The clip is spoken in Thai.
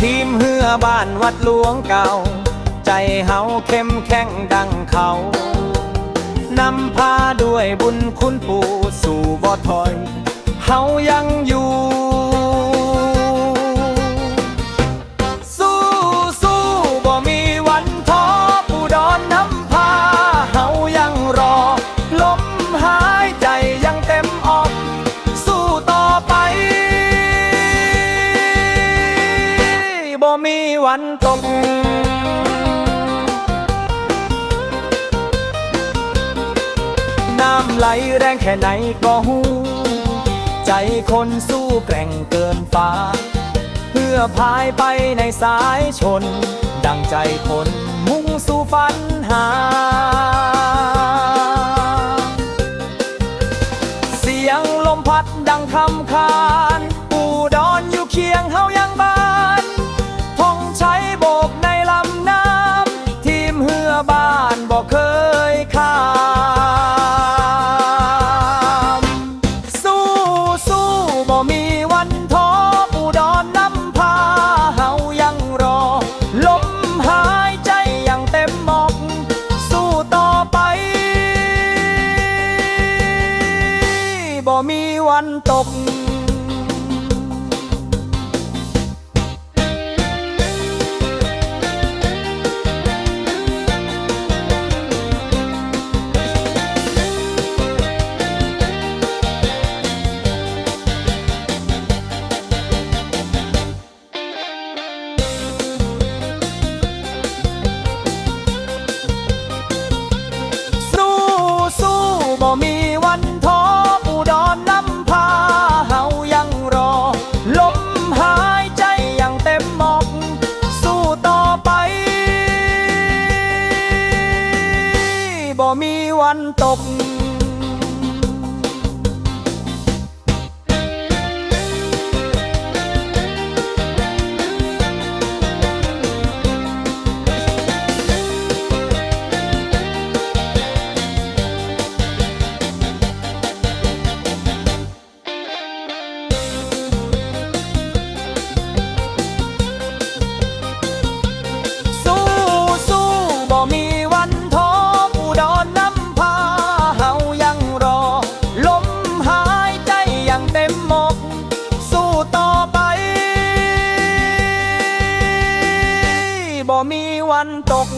ทีมเฮือบ้านวัดหลวงเก่า ใจเฮาเข้มแข็งดังเขา นำพาด้วยบุญคุณปู่สู่บ่ถอย เฮายัง วันตก น้ำไหลแรงแค่ไหนก็หูใจคนสู้แกร่งเกินฟ้า เพื่อพายไปในสายชน ดังใจคนมุ่งสู่ฝันหา เสียงลมพัดดังคำคาน ปูดอนอยู่เคียงเฮา บ้านบอกเคยข้ามสู้สู้บ่มีวันท้อปูดอนนำพาเฮายังรอ ลมหายใจยังเต็มหมอกสู้ต่อไปบ่มีวันตก หายใจอย่างเต็มหมอกสู้ต่อไป บ่มีวันตก บ่มีวันตก